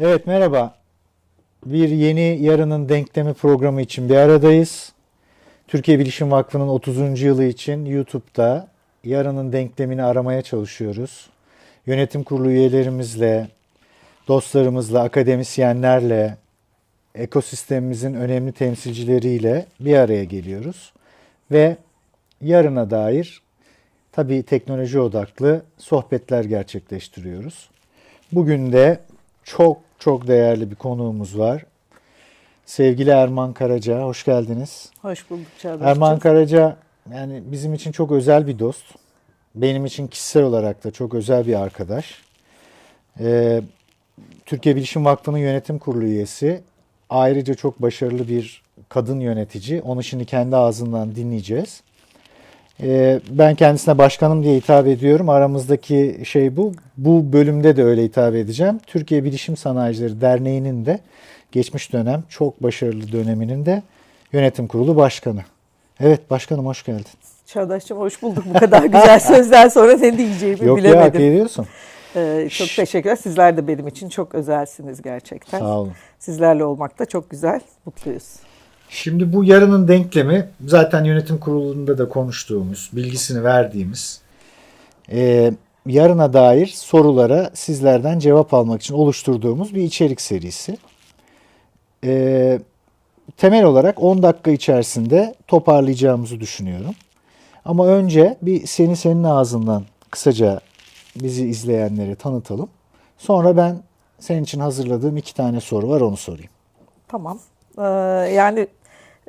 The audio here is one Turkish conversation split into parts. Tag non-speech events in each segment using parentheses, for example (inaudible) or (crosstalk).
Evet merhaba. Bir yeni yarının denklemi programı için bir aradayız. Türkiye Bilişim Vakfı'nın 30. yılı için YouTube'da yarının denklemini aramaya çalışıyoruz. Yönetim kurulu üyelerimizle, dostlarımızla, akademisyenlerle, ekosistemimizin önemli temsilcileriyle bir araya geliyoruz. Ve yarına dair tabii teknoloji odaklı sohbetler gerçekleştiriyoruz. Bugün de çok çok değerli bir konuğumuz var. Sevgili Erman Karaca, hoş geldiniz. Hoş bulduk Çağdaş'cığım. Erman Karaca yani bizim için çok özel bir dost. Benim için kişisel olarak da çok özel bir arkadaş. Ee, Türkiye Bilişim Vakfı'nın yönetim kurulu üyesi. Ayrıca çok başarılı bir kadın yönetici. Onu şimdi kendi ağzından dinleyeceğiz. Ee, ben kendisine başkanım diye hitap ediyorum. Aramızdaki şey bu. Bu bölümde de öyle hitap edeceğim. Türkiye Bilişim Sanayicileri Derneği'nin de geçmiş dönem çok başarılı döneminin de yönetim kurulu başkanı. Evet başkanım hoş geldin. Çağdaş'cığım hoş bulduk. Bu kadar güzel (laughs) sözler sonra ne diyeceğimi Yok ya hak bilemedim. ediyorsun. Ee, çok teşekkürler. Sizler de benim için çok özelsiniz gerçekten. Sağ olun. Sizlerle olmak da çok güzel. Mutluyuz. Şimdi bu yarının denklemi zaten yönetim kurulunda da konuştuğumuz, bilgisini verdiğimiz e, yarına dair sorulara sizlerden cevap almak için oluşturduğumuz bir içerik serisi. E, temel olarak 10 dakika içerisinde toparlayacağımızı düşünüyorum. Ama önce bir seni senin ağzından kısaca bizi izleyenlere tanıtalım. Sonra ben senin için hazırladığım iki tane soru var onu sorayım. Tamam. Ee, yani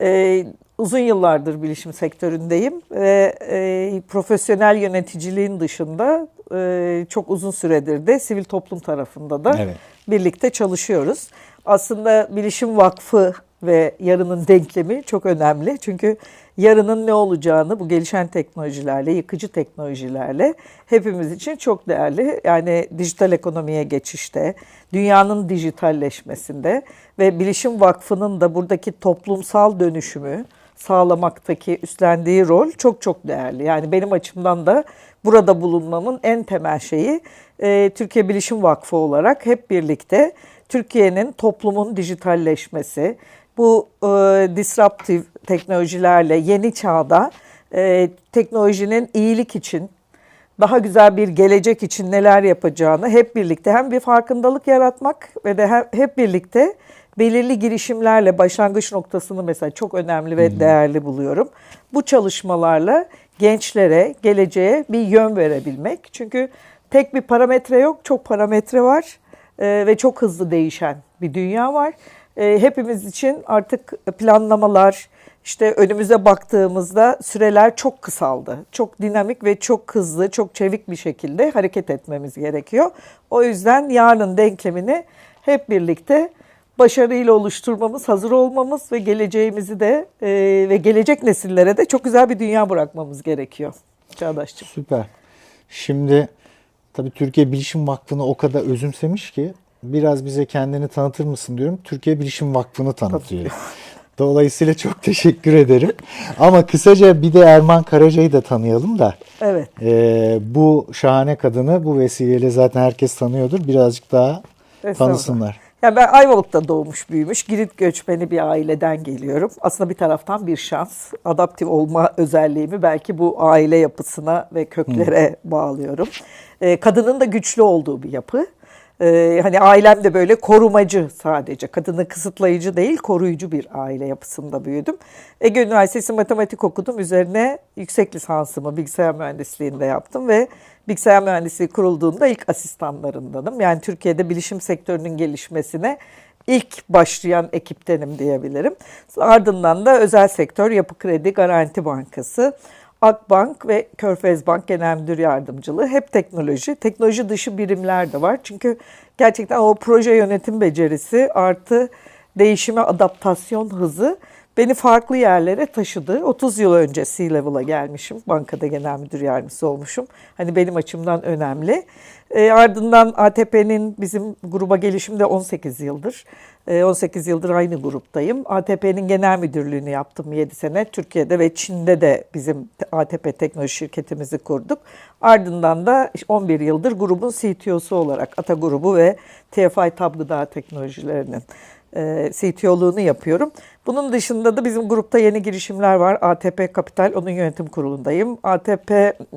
e, uzun yıllardır bilişim sektöründeyim ve e, profesyonel yöneticiliğin dışında e, çok uzun süredir de sivil toplum tarafında da Evet. birlikte çalışıyoruz. Aslında Bilişim Vakfı ve yarının denklemi çok önemli. Çünkü yarının ne olacağını bu gelişen teknolojilerle, yıkıcı teknolojilerle hepimiz için çok değerli. Yani dijital ekonomiye geçişte, dünyanın dijitalleşmesinde ve Bilişim Vakfı'nın da buradaki toplumsal dönüşümü sağlamaktaki üstlendiği rol çok çok değerli. Yani benim açımdan da burada bulunmamın en temel şeyi e, Türkiye Bilişim Vakfı olarak hep birlikte Türkiye'nin toplumun dijitalleşmesi, bu e, disruptive teknolojilerle yeni çağda e, teknolojinin iyilik için, daha güzel bir gelecek için neler yapacağını hep birlikte hem bir farkındalık yaratmak ve de hem- hep birlikte belirli girişimlerle başlangıç noktasını mesela çok önemli ve değerli buluyorum. Bu çalışmalarla gençlere, geleceğe bir yön verebilmek. Çünkü tek bir parametre yok, çok parametre var e, ve çok hızlı değişen bir dünya var. E, hepimiz için artık planlamalar, işte önümüze baktığımızda süreler çok kısaldı. Çok dinamik ve çok hızlı, çok çevik bir şekilde hareket etmemiz gerekiyor. O yüzden yarın denklemini hep birlikte başarıyla oluşturmamız, hazır olmamız ve geleceğimizi de e, ve gelecek nesillere de çok güzel bir dünya bırakmamız gerekiyor. Çağdaş'cığım. Süper. Şimdi tabii Türkiye Bilişim Vakfı'nı o kadar özümsemiş ki biraz bize kendini tanıtır mısın diyorum. Türkiye Bilişim Vakfı'nı tanıtıyor. Dolayısıyla çok teşekkür ederim. Ama kısaca bir de Erman Karaca'yı da tanıyalım da. Evet. Ee, bu şahane kadını bu vesileyle zaten herkes tanıyordur. Birazcık daha tanısınlar. Ya ben Ayvalık'ta doğmuş büyümüş, Girit göçmeni bir aileden geliyorum. Aslında bir taraftan bir şans, adaptif olma özelliğimi belki bu aile yapısına ve köklere bağlıyorum. Ee, kadının da güçlü olduğu bir yapı. Ee, hani ailem de böyle korumacı sadece, kadını kısıtlayıcı değil, koruyucu bir aile yapısında büyüdüm. Ege Üniversitesi matematik okudum, üzerine yüksek lisansımı bilgisayar mühendisliğinde yaptım ve bilgisayar mühendisliği kurulduğunda ilk asistanlarındanım. Yani Türkiye'de bilişim sektörünün gelişmesine ilk başlayan ekiptenim diyebilirim. Ardından da özel sektör, Yapı Kredi, Garanti Bankası, Akbank ve Körfez Bank Genel Müdür Yardımcılığı hep teknoloji. Teknoloji dışı birimler de var. Çünkü gerçekten o proje yönetim becerisi artı değişime adaptasyon hızı beni farklı yerlere taşıdı. 30 yıl önce C-Level'a gelmişim. Bankada genel müdür yardımcısı olmuşum. Hani benim açımdan önemli. E, ardından ATP'nin bizim gruba gelişimde 18 yıldır. E, 18 yıldır aynı gruptayım. ATP'nin genel müdürlüğünü yaptım 7 sene. Türkiye'de ve Çin'de de bizim ATP teknoloji şirketimizi kurduk. Ardından da 11 yıldır grubun CTO'su olarak Ata grubu ve TFI Tab Gıda Teknolojilerinin e, CTO'luğunu yapıyorum. Bunun dışında da bizim grupta yeni girişimler var. ATP Kapital, onun yönetim kurulundayım. ATP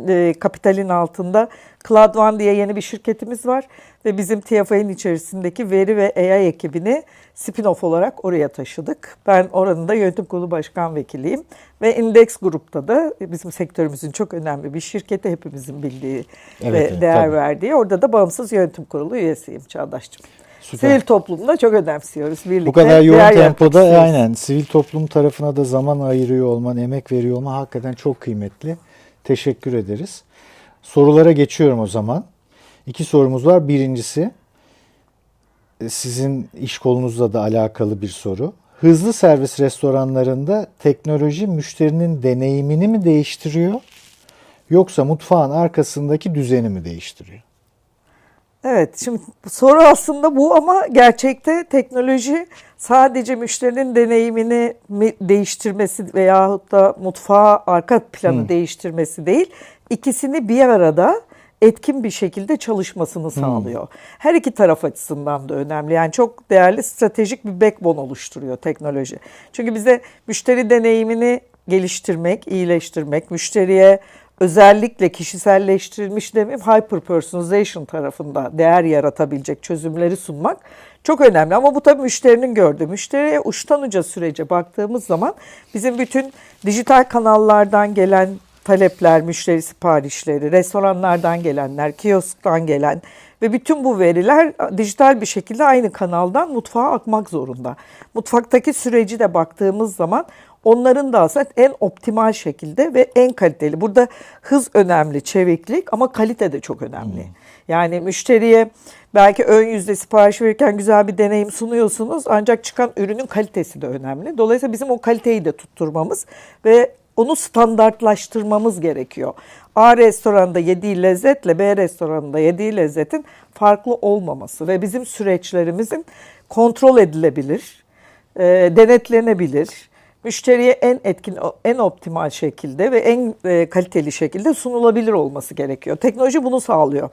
e, Kapital'in altında Cloud One diye yeni bir şirketimiz var. Ve bizim TFI'nin içerisindeki veri ve AI ekibini spin-off olarak oraya taşıdık. Ben oranın da yönetim kurulu başkan vekiliyim. Ve Index Grup'ta da bizim sektörümüzün çok önemli bir şirketi hepimizin bildiği Evet, ve evet, değer tabii. verdiği. Orada da bağımsız yönetim kurulu üyesiyim Çağdaş'cığım. Süper. Sivil toplumda çok önemsiyoruz birlikte. Bu kadar yoğun tempoda istiyoruz. aynen sivil toplum tarafına da zaman ayırıyor olman, emek veriyor olman hakikaten çok kıymetli. Teşekkür ederiz. Sorulara geçiyorum o zaman. İki sorumuz var. Birincisi e, sizin iş kolunuzla da alakalı bir soru. Hızlı servis restoranlarında teknoloji müşterinin deneyimini mi değiştiriyor? Yoksa mutfağın arkasındaki düzeni mi değiştiriyor? Evet, şimdi soru aslında bu ama gerçekte teknoloji sadece müşterinin deneyimini mi değiştirmesi veyahut da mutfağı arka planı değiştirmesi değil, ikisini bir arada etkin bir şekilde çalışmasını sağlıyor. Her iki taraf açısından da önemli. Yani çok değerli stratejik bir backbone oluşturuyor teknoloji. Çünkü bize müşteri deneyimini geliştirmek, iyileştirmek, müşteriye özellikle kişiselleştirilmiş demeyeyim hyper personalization tarafında değer yaratabilecek çözümleri sunmak çok önemli. Ama bu tabii müşterinin gördüğü. Müşteriye uçtan uca sürece baktığımız zaman bizim bütün dijital kanallardan gelen talepler, müşteri siparişleri, restoranlardan gelenler, kiosktan gelen ve bütün bu veriler dijital bir şekilde aynı kanaldan mutfağa akmak zorunda. Mutfaktaki süreci de baktığımız zaman onların da aslında en optimal şekilde ve en kaliteli. Burada hız önemli, çeviklik ama kalite de çok önemli. Yani müşteriye belki ön yüzde sipariş verirken güzel bir deneyim sunuyorsunuz ancak çıkan ürünün kalitesi de önemli. Dolayısıyla bizim o kaliteyi de tutturmamız ve onu standartlaştırmamız gerekiyor. A restoranda yediği lezzetle B restoranında yediği lezzetin farklı olmaması ve bizim süreçlerimizin kontrol edilebilir, e, denetlenebilir, müşteriye en etkin, en optimal şekilde ve en e, kaliteli şekilde sunulabilir olması gerekiyor. Teknoloji bunu sağlıyor.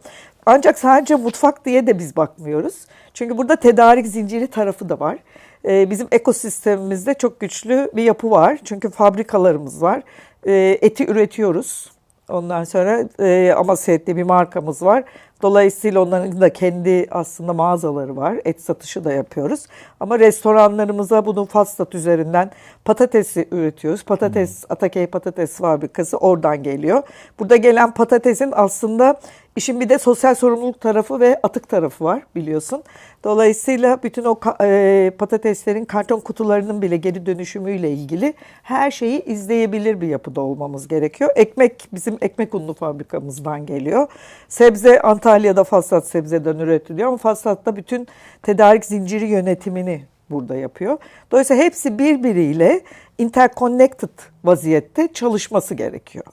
Ancak sadece mutfak diye de biz bakmıyoruz. Çünkü burada tedarik zinciri tarafı da var. E, bizim ekosistemimizde çok güçlü bir yapı var. Çünkü fabrikalarımız var. E, eti üretiyoruz. Ondan sonra e, Amasya etli bir markamız var. Dolayısıyla onların da kendi aslında mağazaları var. Et satışı da yapıyoruz. Ama restoranlarımıza bunu Fastat üzerinden patatesi üretiyoruz. Patates, Atakey Patates Fabrikası oradan geliyor. Burada gelen patatesin aslında işin bir de sosyal sorumluluk tarafı ve atık tarafı var biliyorsun. Dolayısıyla bütün o e, patateslerin karton kutularının bile geri dönüşümüyle ilgili her şeyi izleyebilir bir yapıda olmamız gerekiyor. Ekmek bizim ekmek unlu fabrikamızdan geliyor. Sebze Antalya'da Faslat sebzeden üretiliyor ama Faslat'ta bütün tedarik zinciri yönetimini burada yapıyor. Dolayısıyla hepsi birbiriyle interconnected vaziyette çalışması gerekiyor.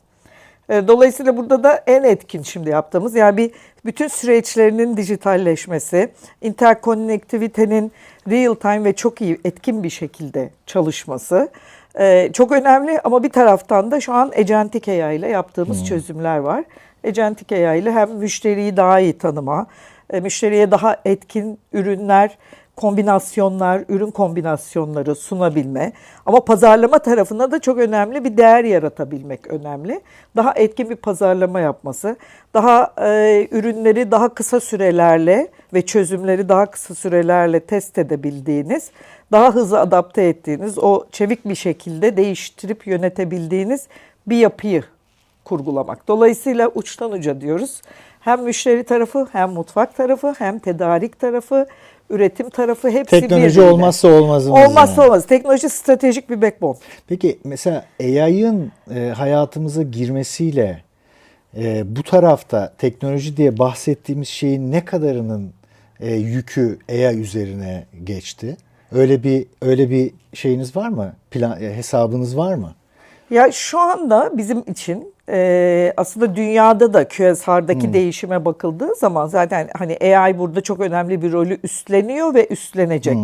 E, Dolayısıyla burada da en etkin şimdi yaptığımız yani bir bütün süreçlerinin dijitalleşmesi, interkonnektivitenin real time ve çok iyi etkin bir şekilde çalışması e, çok önemli ama bir taraftan da şu an Agentic AI ile yaptığımız çözümler var. Agentic AI ile hem müşteriyi daha iyi tanıma, e, müşteriye daha etkin ürünler, kombinasyonlar, ürün kombinasyonları sunabilme. Ama pazarlama tarafında da çok önemli bir değer yaratabilmek önemli. Daha etkin bir pazarlama yapması, daha e, ürünleri daha kısa sürelerle ve çözümleri daha kısa sürelerle test edebildiğiniz, daha hızlı adapte ettiğiniz, o çevik bir şekilde değiştirip yönetebildiğiniz bir yapıyı kurgulamak. Dolayısıyla uçtan uca diyoruz. Hem müşteri tarafı, hem mutfak tarafı, hem tedarik tarafı, üretim tarafı hepsi Teknoloji birbiriyle. olmazsa olmazımız. Olmazsa yani. olmaz. Teknoloji stratejik bir backbone. Peki mesela AI'ın e, hayatımıza girmesiyle e, bu tarafta teknoloji diye bahsettiğimiz şeyin ne kadarının e, yükü AI üzerine geçti? Öyle bir öyle bir şeyiniz var mı? Plan e, hesabınız var mı? Ya şu anda bizim için e, aslında dünyada da QSR'daki değişime bakıldığı zaman zaten hani AI burada çok önemli bir rolü üstleniyor ve üstlenecek.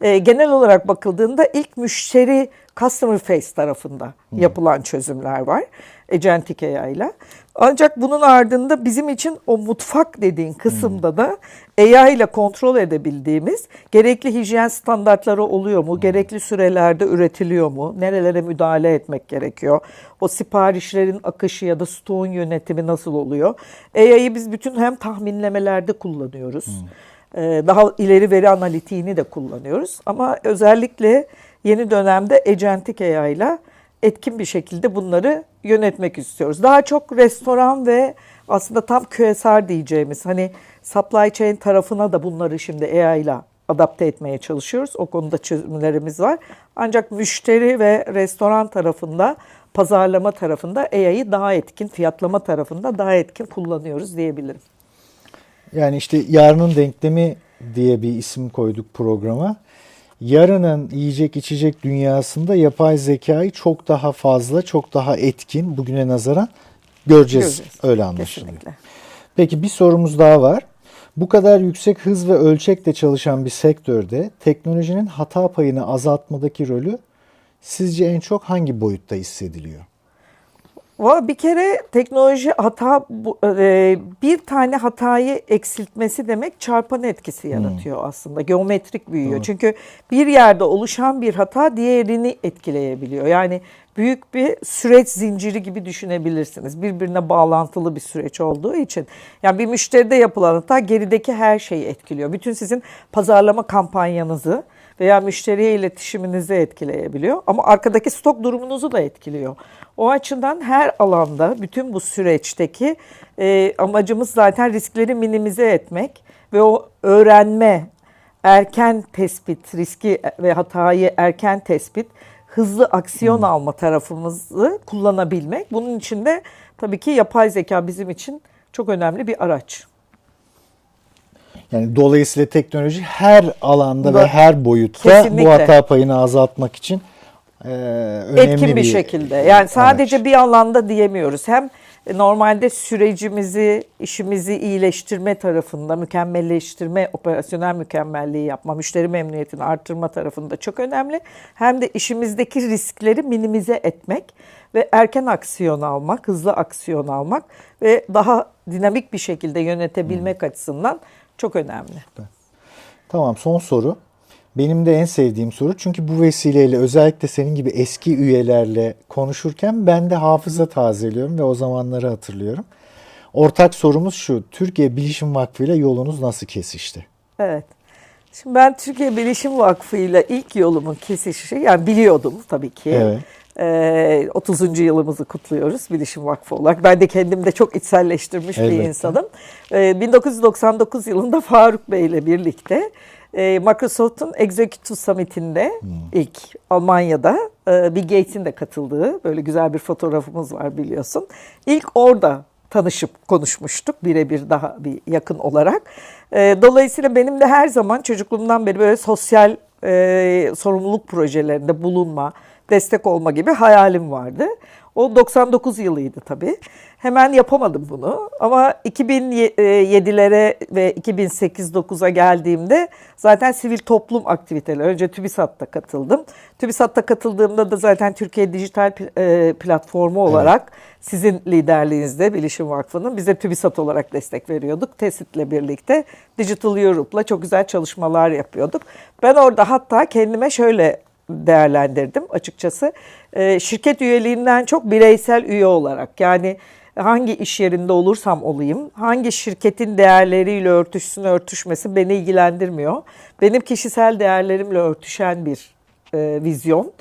E, genel olarak bakıldığında ilk müşteri customer face tarafında yapılan çözümler var agentic AI ile. Ancak bunun ardında bizim için o mutfak dediğin kısımda da AI ile kontrol edebildiğimiz gerekli hijyen standartları oluyor mu? Gerekli sürelerde üretiliyor mu? Nerelere müdahale etmek gerekiyor? O siparişlerin akışı ya da stoğun yönetimi nasıl oluyor? AI'yi biz bütün hem tahminlemelerde kullanıyoruz. Ee, Daha ileri veri analitiğini de kullanıyoruz. Ama özellikle yeni dönemde agentic AI ile etkin bir şekilde bunları yönetmek istiyoruz. Daha çok restoran ve aslında tam QSR diyeceğimiz hani supply chain tarafına da bunları şimdi AI ile adapte etmeye çalışıyoruz. O konuda çözümlerimiz var. Ancak müşteri ve restoran tarafında, pazarlama tarafında AI'yi daha etkin, fiyatlama tarafında daha etkin kullanıyoruz diyebilirim. Yani işte yarının denklemi diye bir isim koyduk programa. Yarının yiyecek içecek dünyasında yapay zekayı çok daha fazla, çok daha etkin bugüne nazaran göreceğiz. Göreceğiz. Öyle anlaşılıyor. Kesinlikle. Peki bir sorumuz daha var. Bu kadar yüksek hız ve ölçekle çalışan bir sektörde teknolojinin hata payını azaltmadaki rolü sizce en çok hangi boyutta hissediliyor? Valla bir kere teknoloji hata e, bir tane hatayı eksiltmesi demek çarpan etkisi yaratıyor aslında. Geometrik büyüyor. Çünkü bir yerde oluşan bir hata diğerini etkileyebiliyor. Yani büyük bir süreç zinciri gibi düşünebilirsiniz. Birbirine bağlantılı bir süreç olduğu için. Yani bir müşteride yapılan hata gerideki her şeyi etkiliyor. Bütün sizin pazarlama kampanyanızı veya müşteriye iletişiminizi etkileyebiliyor. Ama arkadaki stok durumunuzu da etkiliyor. O açıdan her alanda bütün bu süreçteki e, amacımız zaten riskleri minimize etmek ve o öğrenme, erken tespit, riski ve hatayı erken tespit, hızlı aksiyon alma tarafımızı kullanabilmek. Bunun için de tabii ki yapay zeka bizim için çok önemli bir araç. Yani dolayısıyla teknoloji her alanda ve Da- her boyutta Kesinlikle. bu hata payını azaltmak için e, önemli etkin bir, şekilde. Yani sadece araç. bir alanda diyemiyoruz. Hem normalde sürecimizi, işimizi iyileştirme tarafında, mükemmelleştirme, operasyonel mükemmelliği yapma, müşteri memnuniyetini arttırma tarafında çok önemli. Hem de işimizdeki riskleri minimize etmek ve erken aksiyon almak, hızlı aksiyon almak ve daha dinamik bir şekilde yönetebilmek açısından çok önemli. Tamam son soru. Benim de en sevdiğim soru. Çünkü bu vesileyle özellikle senin gibi eski üyelerle konuşurken ben de hafıza tazeliyorum ve o zamanları hatırlıyorum. Ortak sorumuz şu. Türkiye Bilişim Vakfı ile yolunuz nasıl kesişti? Evet. Şimdi ben Türkiye Bilişim Vakfı ile ilk yolumun kesişi, yani biliyordum tabii ki. Evet. Ee, 30. yılımızı kutluyoruz Bilişim Vakfı olarak. Ben de kendimde çok içselleştirmiş bir Elbette. insanım. Ee, 1999 yılında Faruk Bey ile birlikte e, Microsoft'un Executive Summit'inde Hmm. ilk Almanya'da e, Bill Gates'in de katıldığı böyle güzel bir fotoğrafımız var biliyorsun. İlk orada tanışıp konuşmuştuk birebir daha bir yakın olarak. E, dolayısıyla benim de her zaman çocukluğumdan beri böyle sosyal e, sorumluluk projelerinde bulunma, destek olma gibi hayalim vardı. O 99 yılıydı tabii. Hemen yapamadım bunu ama 2007'lere ve 2008-9'a geldiğimde zaten sivil toplum aktiviteleri, önce TÜBİSAT'ta katıldım. TÜBİSAT'ta katıldığımda da zaten Türkiye Dijital e, Platformu olarak sizin liderliğinizde Bilişim Vakfı'nın bize TÜBİSAT olarak destek veriyorduk. TESİT'le birlikte Digital Europe'la çok güzel çalışmalar yapıyorduk. Ben orada hatta kendime şöyle değerlendirdim açıkçası. Ee, şirket üyeliğinden çok bireysel üye olarak yani hangi iş yerinde olursam olayım, hangi şirketin değerleriyle örtüşsün örtüşmesi beni ilgilendirmiyor. Benim kişisel değerlerimle örtüşen bir e, vizyon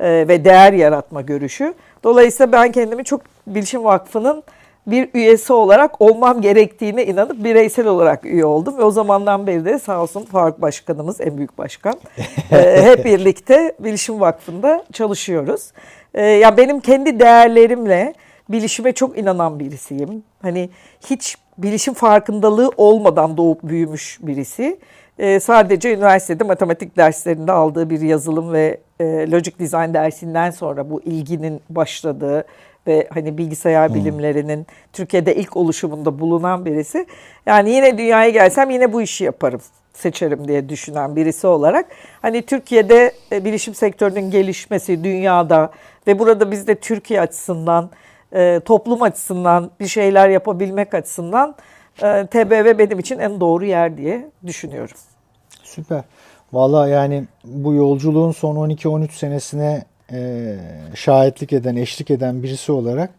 e, ve değer yaratma görüşü. Dolayısıyla ben kendimi çok Bilişim Vakfı'nın bir üyesi olarak olmam gerektiğine inanıp bireysel olarak üye oldum. Ve o zamandan beri de sağ olsun Faruk Başkanımız, en büyük başkan. (laughs) e, hep birlikte Bilişim Vakfı'nda çalışıyoruz. E, ya benim kendi değerlerimle bilişime çok inanan birisiyim. Hani hiç bilişim farkındalığı olmadan doğup büyümüş birisi. Ee, sadece üniversitede matematik derslerinde aldığı bir yazılım ve e, logic design dersinden sonra bu ilginin başladığı ve hani bilgisayar bilimlerinin Türkiye'de ilk oluşumunda bulunan birisi. Yani yine dünyaya gelsem yine bu işi yaparım seçerim diye düşünen birisi olarak hani Türkiye'de e, bilişim sektörünün gelişmesi dünyada ve burada biz de Türkiye açısından e, toplum açısından bir şeyler yapabilmek açısından e, TBV benim için en doğru yer diye düşünüyorum. Süper. Vallahi yani bu yolculuğun son 12-13 senesine e, şahitlik eden, eşlik eden birisi olarak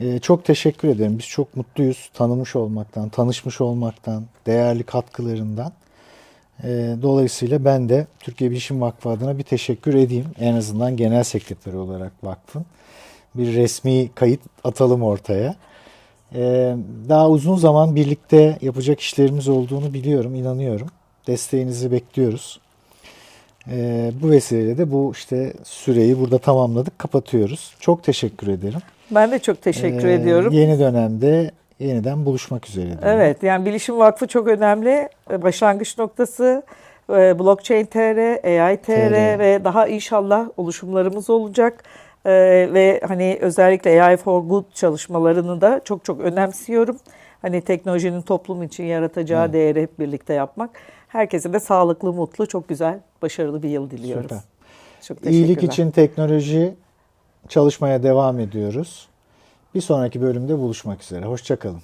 e, çok teşekkür ederim. Biz çok mutluyuz tanımış olmaktan, tanışmış olmaktan, değerli katkılarından. E, dolayısıyla ben de Türkiye Bilişim Vakfı adına bir teşekkür edeyim. En azından genel sekreteri olarak vakfın. Bir resmi kayıt atalım ortaya. E, daha uzun zaman birlikte yapacak işlerimiz olduğunu biliyorum, inanıyorum. Desteğinizi bekliyoruz. E, bu vesileyle de bu işte süreyi burada tamamladık, kapatıyoruz. Çok teşekkür ederim. Ben de çok teşekkür Ee, ediyorum. Yeni dönemde yeniden buluşmak üzere. diyorum. Evet yani Bilişim Vakfı çok önemli. E, Başlangıç noktası e, Blockchain TR, AI TR TR. ve daha inşallah oluşumlarımız olacak. E, ve hani özellikle AI for Good çalışmalarını da çok çok önemsiyorum. Hani teknolojinin toplum için yaratacağı Evet. değeri hep birlikte yapmak. Herkese de sağlıklı, mutlu, çok güzel, başarılı bir yıl diliyoruz. Süper. Çok İyilik için teknoloji çalışmaya devam ediyoruz. Bir sonraki bölümde buluşmak üzere. Hoşçakalın.